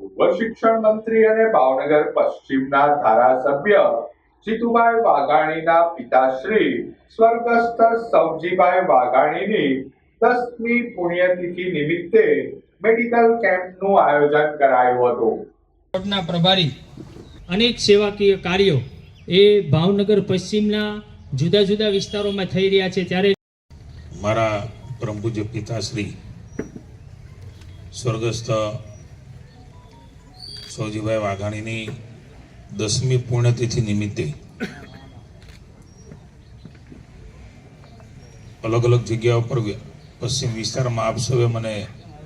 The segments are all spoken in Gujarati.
પૂર્વ શિક્ષણ મંત્રી અને ભાવનગર પશ્ચિમના ધારાસભ્ય જીતુભાઈ વાઘાણીના પિતાશ્રી સ્વર્ગસ્થ સવજીભાઈ વાઘાણીની દસમી પુણ્યતિથિ નિમિત્તે મેડિકલ કેમ્પનું આયોજન કરાયું હતું. પ્રભારી અનેક સેવાકીય કાર્યો એ ભાવનગર પશ્ચિમના જુદા જુદા વિસ્તારોમાં થઈ રહ્યા છે. ત્યારે મારા પ્રભુજ પિતાશ્રી સ્વર્ગસ્થ સૌજીભાઈ વાઘાણીની દસમી પુણ્યતિથિ નિમિત્તે અલગ અલગ જગ્યાઓ પર પશ્ચિમ વિસ્તારમાં આપ સૌએ મને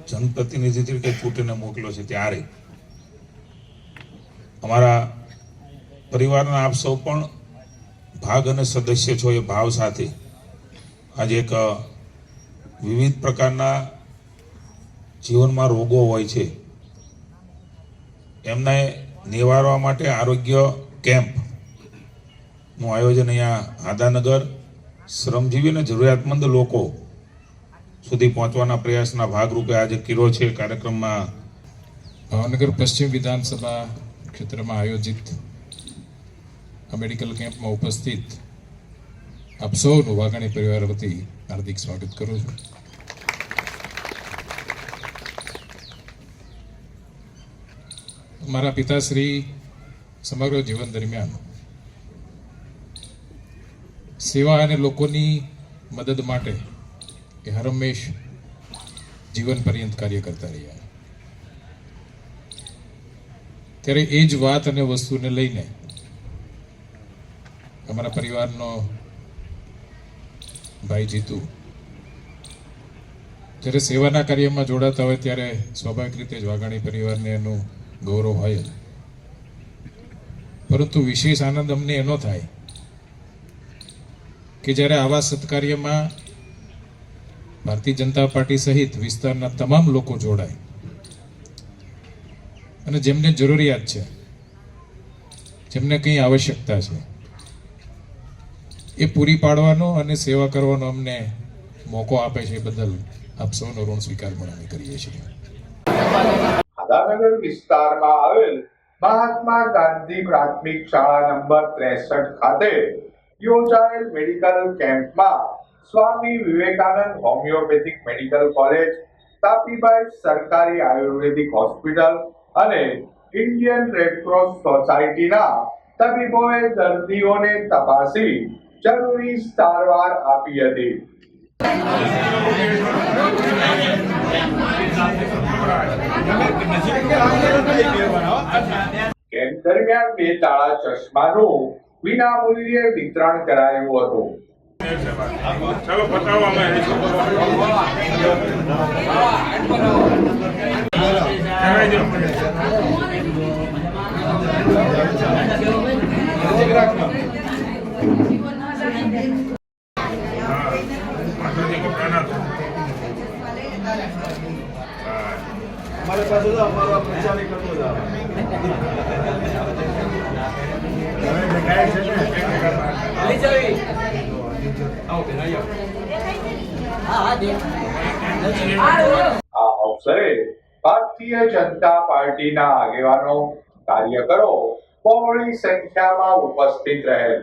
જનપ્રતિનિધિ તરીકે ચૂંટીને મોકલ્યો છે ત્યારે અમારા પરિવારના આપ સૌ પણ ભાગ અને સદસ્ય છો એ ભાવ સાથે આજે એક વિવિધ પ્રકારના જીવનમાં રોગો હોય છે. એમને નિવારવા માટે આરોગ્ય કેમ્પનું આયોજન અહીંયા આદાનગર શ્રમજીવી અને જરૂરિયાતમંદ લોકો સુધી પહોંચવાના પ્રયાસના ભાગરૂપે આજે કિરો છે કાર્યક્રમમાં ભાવનગર પશ્ચિમ વિધાનસભા ક્ષેત્રમાં આયોજિત આ મેડિકલ કેમ્પમાં ઉપસ્થિત આપ સૌનું વાઘાણી પરિવાર વતી હાર્દિક સ્વાગત કરું છું. મારા પિતાશ્રી સમગ્ર જીવન દરમિયાન સેવા અને લોકોની મદદ માટે એ હરમેશ જીવન પર્યંત કાર્ય કરતા રહ્યા. ત્યારે એ જ વાત અને વસ્તુને લઈને અમારા પરિવારનો ભાઈ જીતુ જ્યારે સેવાના કાર્યમાં જોડાતા હોય ત્યારે સ્વાભાવિક રીતે જ વાઘાણી પરિવારને એનું ગૌરવ હોય પરંતુ વિશેષ આનંદ અમને એનો થાય કે જ્યારે આવા સત્કાર્યમાં ભારતીય જનતા પાર્ટી સહિત વિસ્તારના તમામ લોકો જોડાય. અને જેમને જરૂરિયાત છે, જેમને કંઈ આવશ્યકતા છે, એ પૂરી પાડવાનો અને સેવા કરવાનો અમને મોકો આપે છે બદલ આપ સૌનો ઋણ સ્વીકાર પણ અમે કરીએ છીએ. આદાનગર વિસ્તારમાં આવેલ મહાત્મા ગાંધી પ્રાથમિક શાળા નંબર ત્રેસઠ ખાતે યોજાયેલ મેડિકલ કેમ્પમાં Swami Vivekanand homeopathic medical college Tapibai સરકારી આયુર્વેદિક હોસ્પિટલ અને ઇન્ડિયન રેડક્રોસ સોસાયટીના તબીબોએ દર્દીઓને તપાસી જરૂરી સારવાર આપી હતી. કેમ્પ દરમિયાન બે તાળા ચશ્માનું વિના મૂલ્યે વિતરણ કરાયું હતું. ચાલો બતાવવામાં આ અવસરે ભારતીય જનતા પાર્ટીના આગેવાનો કાર્યકરો બહોળી સંખ્યામાં ઉપસ્થિત રહેલ.